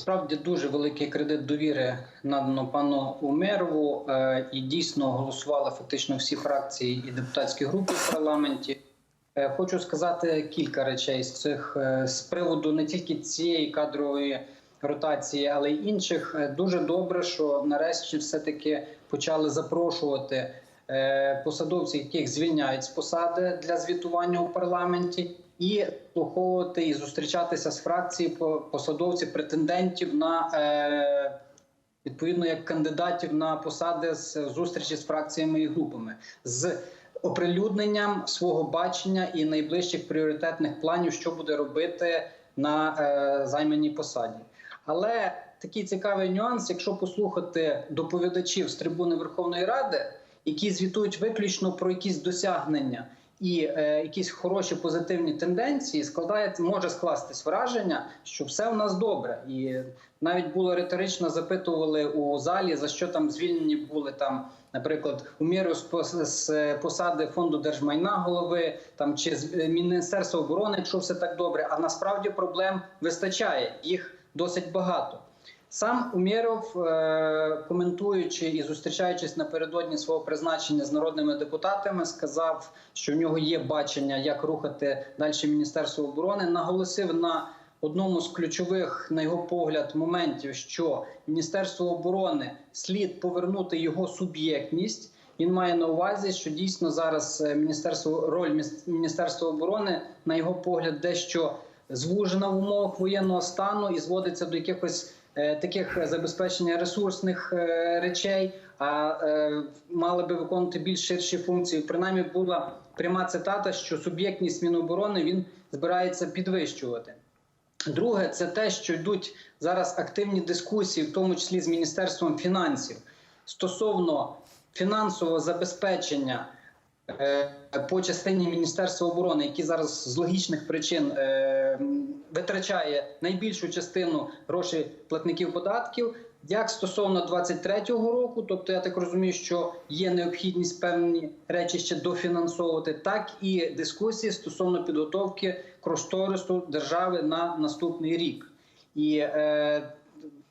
Справді дуже великий кредит довіри надано пану Умерову, е, і дійсно голосували фактично всі фракції і депутатські групи в парламенті. Е, Хочу сказати кілька речей з цих е, з приводу не тільки цієї кадрової ротації, але й інших. Дуже добре, що нарешті все-таки почали запрошувати посадовців, яких звільняють з посади для звітування у парламенті, і слуховувати і зустрічатися з фракції по- посадовців, претендентів на е, відповідно як кандидатів на посади з зустрічі з фракціями і групами з оприлюдненням свого бачення і найближчих пріоритетних планів, що буде робити на е, займаній посаді. Але такий цікавий нюанс, якщо послухати доповідачів з трибуни Верховної Ради, які звітують виключно про якісь досягнення і е, якісь хороші позитивні тенденції, складає може скластись враження, що все у нас добре, і навіть було риторично запитували у залі, за що там звільнені були там, наприклад, у міру з з посади фонду держмайна голови, там чи з е, Міністерства оборони, якщо все так добре. А насправді проблем вистачає, їх досить багато. Сам Умєров, е, коментуючи і зустрічаючись напередодні свого призначення з народними депутатами, сказав, що в нього є бачення, як рухати далі Міністерство оборони. Наголосив на одному з ключових, на його погляд, моментів, що Міністерство оборони слід повернути його суб'єктність. Він має на увазі, що дійсно зараз е, міністерство роль Міністерства оборони, на його погляд, дещо звужена в умовах воєнного стану і зводиться до якихось е, таких забезпечення ресурсних е, речей, а е, мали би виконувати більш ширші функції. Принаймні була пряма цитата, що суб'єктність Міноборони він збирається підвищувати. Друге, це те, що йдуть зараз активні дискусії, в тому числі з Міністерством фінансів, стосовно фінансового забезпечення по частині Міністерства оборони, які зараз з логічних причин е, витрачає найбільшу частину грошей платників податків. Як стосовно 23-го року, тобто я так розумію, що є необхідність певні речі ще дофінансовувати, так і дискусії стосовно підготовки кошторису держави на наступний рік. І е,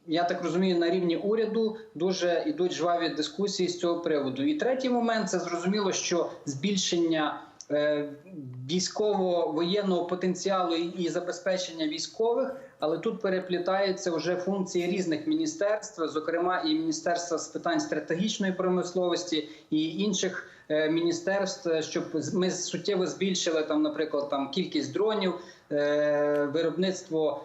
я так розумію, на рівні уряду дуже йдуть жваві дискусії з цього приводу. І третій момент це зрозуміло, що збільшення військово-воєнного потенціалу і, забезпечення військових, але тут переплітаються вже функції різних міністерств, зокрема і міністерства з питань стратегічної промисловості і інших е, міністерств, е, щоб ми суттєво збільшили там, наприклад, там кількість дронів, е, виробництво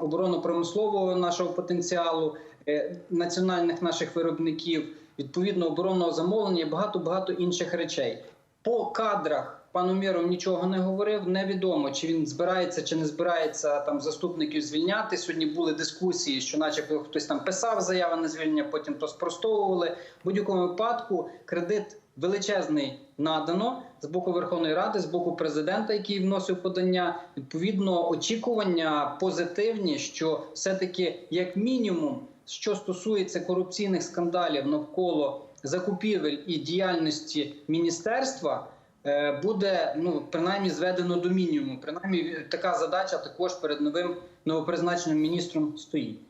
оборонно-промислового нашого потенціалу, е, національних наших виробників, відповідно оборонного замовлення багато багато інших речей. По кадрах пан Умєров нічого не говорив. Невідомо, чи він збирається чи не збирається там заступників звільняти. Сьогодні були дискусії, що, начебто, хтось там писав заяви на звільнення, потім то спростовували. В будь-якому випадку кредит величезний надано з боку Верховної Ради, з боку президента, який вносив подання. Відповідно, очікування позитивні, що все-таки, як мінімум, що стосується корупційних скандалів навколо закупівель і діяльності міністерства. е, Буде ну принаймні зведено до мінімуму. Принаймні така задача також перед новим новопризначеним міністром стоїть.